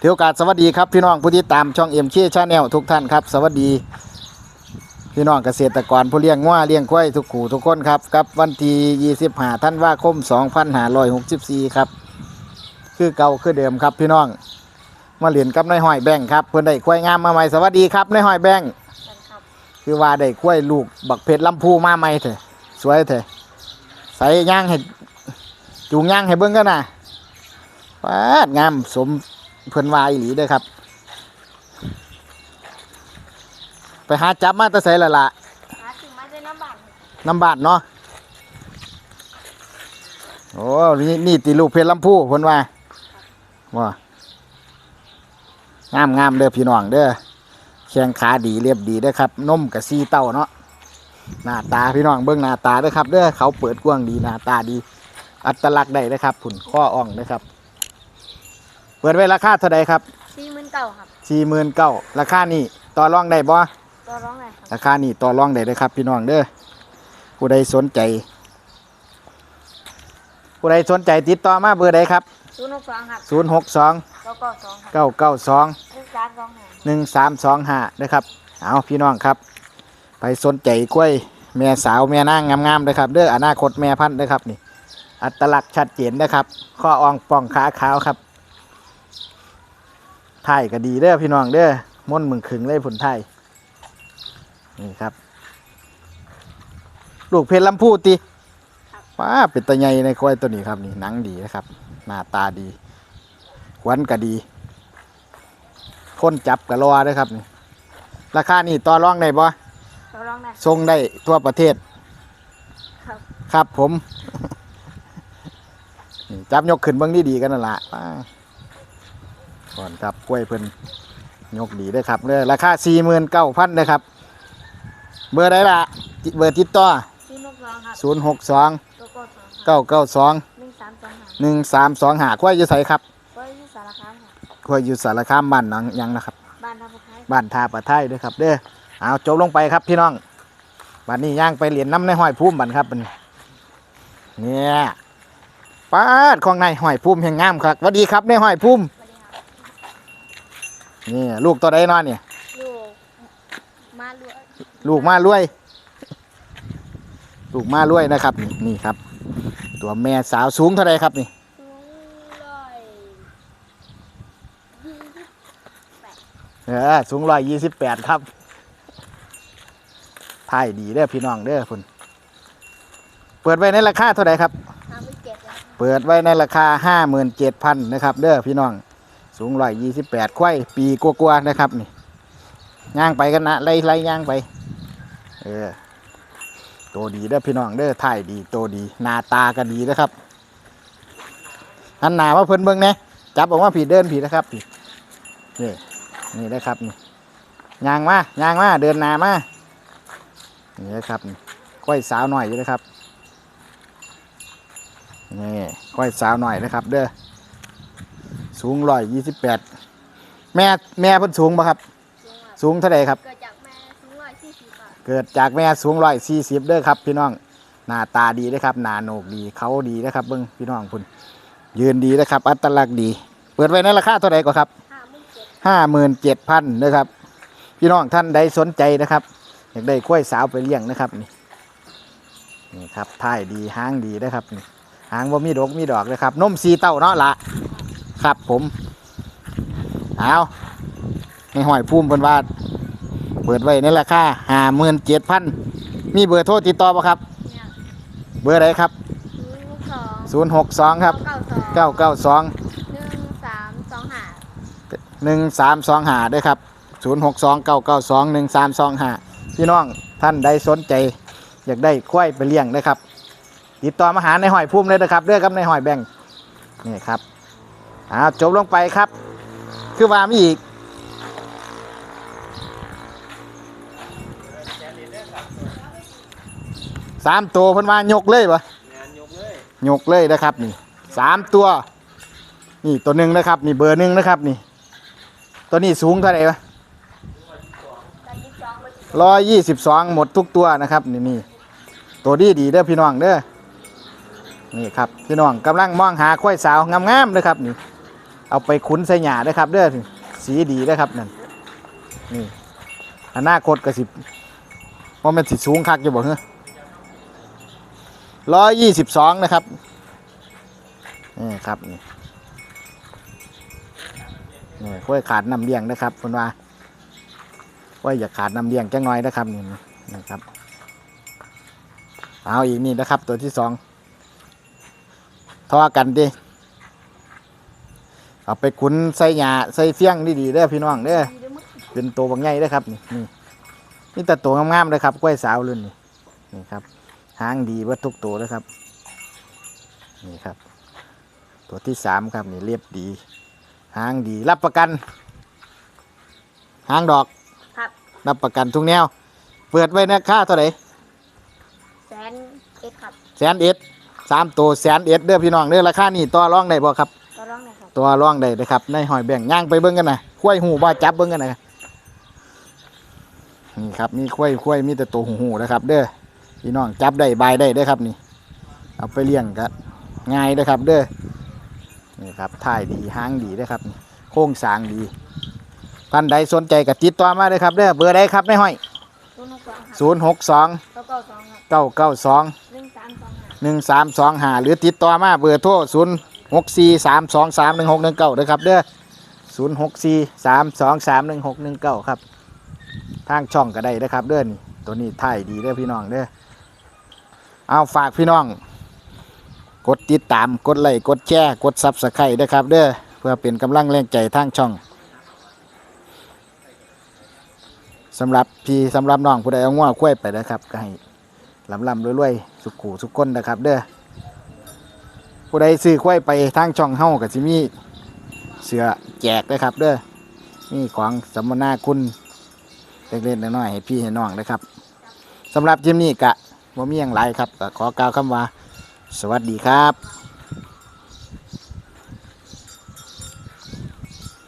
ถือโอกาสสวัสดีครับพี่น้องผู้ที่ตามช่องเอ็มชีชาแนลทุกท่านครับ สวัสดี พี่น้องเกษตรกรผู้เลี้ยงงัวเลี้ยงควายทุกขู่ทุกคนครับกับวันที่25ธันวาคม2564ครับคือเก่าคือเดิมครับพี่น้อง มาเรียนกับนายห้อยแบงค์ครับเพิ่นได้ควายงามมาใหม่สวัสดีครับนายห้อยแบงค์กันครับคือว่าได้ควายลูกบักเพชรลำพูมาใหม่เถอะสวยเถอะใส่ย่างให้จูงย่างให้เบิ่งกันนะปาดงามสม เพิ่นวาอีหลีเด้อครับ ไปหาจับมาแตะใส่ละละหาถึงมาด้น้ำบานน้ำบาดเนาะโอ้นี่นี่ติลูกเพชรลำพูเพิ่นว่าว่างามงามเด้อพี่น้องเด้อแข้งขาดีเรียบดีเด้อครับนมกับซีเต้าเนาะหน้าตาพี่น้องเบิ่งหน้าตาเด้อครับเด้อเขาเปิดกว้างดีหน้าตาดี อัตลักษณ์ได้เด้อครับผุนข้ออ่องเด้อครับ เปิดไว้ราคาเท่าใดครับสี่หมื่นเก้าครับสี่หมื่นเก้าราคานี่ต่อรองได้บ่ตัวร้องไงครับราคานี่ต่อรองได้เลยครับ พี่น้องเด้อผู้ใดสนใจ ผู้ใดสนใจติดต่อมาเบอร์ใดครับศูนย์หกสองครับ0 6 2เก้าเก้าสองครับ9 9 2หนึ่งสามสองห้า1 3 2 5นะครับเอาพี่น้องครับ ไปสนใจกล้วยแม่สาวแม่นางงามๆนะครับเด้ออนาคตแม่พันธุ์นะครับนี่ อัตลักษณ์ชัดเจนนะครับ ข้ออ่องป่องขาขาวครับ ไทยก็ดีเด้อพี่น้องเด้อม่นมึงขึงเลยผลไทยนี่ครับ ลูกเพชรลำพูติว้าเป็นตะไงในควายตัวนี้ครับนี่หนังดีนะครับ หน้าตาดีขวัญก็ดีคนจับกะรอเด้อครับนี่ราคานี่ต่อรองได้บ่ตัวร้องไงส่งได้ทั่วประเทศ ครับ ครับผมนี่จับยกขึ้นเบื้องดีๆกันนั่นละป้า ก่อนครับกล้วยเพิ่นยกดีเด้อครับเลยราคาสี่หมื่นเก้าพันนะครับ เบอร์ใดล่ะติเบอร์ติดต่อศูนย์หกสองครับศูนย์หกสองตัวเก้าสองครับเก้าเก้าสองหนึ่งสามสองห้าหนึ่งสามสองหาควายอยู่ไสครับก็อยู่สารคามครับควายอยู่สารคามบ้านหนองหยังนะครับ บ้านทับคล้ายบ้านทาปะไทยเด้อครับ เด้อเอาจบลงไปครับพี่น้องบัดนี้ย่างไปเหรียญน้ำในห้อยพุ่มบันครับบัดนเนี่ยป้าดของในห้อยพุ่มแห่งงามครับสวัสดีครับในห้อยพุ่มสวัสดีครับ นี่ลูกตัวใดเนอนเนี่ยลูกมาลวยลูกมารวย ลูกมารวยนะครับ นี่นี่ครับ ตัวแม่สาวสูงเท่าไรครับนี่สูงร้อยยี่สิบเออสูงร้อยยี่สิบแปดครับถ่ายดีเด้อพี่น้องเด้อคุณเปิดไว้ในราคาเท่าไรครับห้าหมื่นเจ็ดครับ เปิดไว้ในราคาห้าหมื่นเจ็ดพันนะครับ เด้อพี่น้อง สูงร้อยยี่สิบแปดควายปีกว่าๆนะครับนี่ย่างไปกันนะไล่ไล่ย่างไป เออโตดีเด้อพี่น้องเด้อถ่ายดีโตดีหน้าตาก็ดีนะครับหันหน้ามาเพิ่นเบิ่งแหน่จับออกมาผีเดินผีนะครับผีนี่นี่นะครับนี่ย่างมาย่างมาเดินหน้ามานี่นะครับนี่ควายสาวหน่อยอยู่นะครับนี่ก้อยสาวหน่อยนะครับ เด้อ สูงร้อยยี่สิบแปดแม่แม่เพิ่นสูงปะครับสูงครับ สูงเท่าไหร่ครับ เกิดจากแม่สูงร้อยสี่สิบครับเกิดจากแม่สูงร้อยสี่สิบเด้อครับ พี่น้องหน้าตาดีนะครับหน้าโหนกดีเขาดีนะครับเบิ้งพี่น้องคุณยืนดีนะครับ อัตลักษณ์ดี เปิดไว้ในราคาเท่าไหร่ก็ครับห้าหมื่นเจ็ดห้าหมื่นเจ็ดพันนะครับ พี่น้องท่านใดสนใจนะครับอยากได้กล้วยสาวไปเลี้ยงนะครับนี่นี่ครับท่ายดีหางดีนะครับนี่หางว่ามีดอกมีดอกนะครับนมสีเต้าเนาะละ ครับผมเอาในหอยพุ่มเพิ่นว่า เปิดไว้ในราคาห้าหมื่นเจ็ดพันมีเบอร์โทรติดต่อปะครับ เนี่ยเบอร์อะไรครับศูนย์หกสองศูนย์หกสองครับเก้าสองเก้าเก้าสอง หนึ่งสามสองห้าหนึ่งสามสองหาด้วยครับศูนย์หกสองเก้าเก้าสองหนึ่งสามสองหาพี่น้องท่านใดสนใจ อยากได้ควายไปเลี้ยงนะครับ ติดต่อมาหาในหอยพุ่มเลยนะครับเรื่องกับในหอยแบงค์นี่ครับเอาจบลงไปครับ คือว่ามอีกสามตัวพิ่นวายกเลยปะยกเลยยกเลยนะครับนี่สามตัว นี่ตัวหนึ่งนะครับนี่เบอร์หนึ่งนะครับนี่ ตัวนี้สูงเท่าไหร่วะร้อยยี่สิบสองหมดทุกตัวนะครับนี่นี่ตัวดีดีเด้อพี่น้องเด้อนี่ครับพี่น้องกำลังมองหาควายสาวงามๆเลยครับนี่ เอาไปคุ้นใส่หญ้าด้อครับเด้อสีดีด้อครับนั่นนี่อนาคตก็สิบว่ามันสิสูงคักอยู่บ่เฮ้อร้อยยี่สิบสองนะครับนี่ครับนี่นี่ค่อยขาดน้ำเลี้ยงนะครับคุณว่าว่าอย่าขาดน้ำเลี้ยงจังน้อยนะครับนี่นะครับเอาอีกนี่นะครับตัวที่สองทอกันดิ เอาไปขุนใส่หญ้าใส่เฟี้ยงดีๆเด้อพี่น้องเด้อดีด้วยมั้งเป็นตัวบางใหญ่เด้อครับนี่นี่นี่แต่ตัวงามๆเลยครับกล้วยสาวรุ่นนี่นี่ครับหางดีเว่าทุกตัวเลยครับ นี่ครับ ตัวที่สามครับนี่เรียบดี หางดีรับประกัน หางดอกครับ รับประกันทุกแนว เปิดไว้นะค่าเท่าไหร่แสนเอ็ดครับแสนเอ็ดสามตัวแสนเอ็ดเด้อพี่น้องเด้อราคานี่ต่อรองได้บ่ครับ ตัวร่องได้นะครับในหอยแบ่งย่างไปเบิ้งกันนะคุ้ยหูบ่จับเบิ้งกันนะนี่ครับมีคุ้ยคุ้ยมีแต่ตัวหูหูนะครับ เด้อพี่น้องจับได้บายได้เด้อครับนี่ เอาไปเลี้ยงกันง่ายเด้อครับ เด้อนี่ครับถ่ายดีหางดีเด้อครับ โค้งสร้างดีท่านใดสนใจก็ติดต่อมาเด้อครับเด้อเบอร์ใดครับในห้อยศูนย์หกสองครับ0 6 2เก้าเก้าสองครับ9 9 2หนึ่งสามสองห้า1 3 2 5หรือติดต่อมาเบอร์โทร 0 6 4 3 2 3 1 6 1 9เด้อครับเด้อ0 6 4 3 2 3 1 6 1 9ครับทางช่องก็ได้นะครับเด้อนี่ตัวนี้ถ่ายดีเด้อพี่น้องเด้อเอาฝากพี่น้อง กดติดตามกดไลค์กดแชร์กดซับสไครต์ด้อครับเด้อเพื่อเป็นกำลังแรงใจทางช่องสำหรับพี่สำหรับน้องผู้ใดเอาง้อคุ้ยไปนะครับ ก็ให้ลำลำรวยๆสุขุสุขคนนะครับ เด้อ ผู้ใดซื้อควายไปทางช่องเฮากับซิมีเสือแจกนะครับ เด้อนี่ของสมนาคุณเล็กๆน้อยๆให้พี่ให้น้องนะครับสำหรับทิมนี้กะว่ามีอย่างไรครับขอกล่าวคำว่า สวัสดีครับ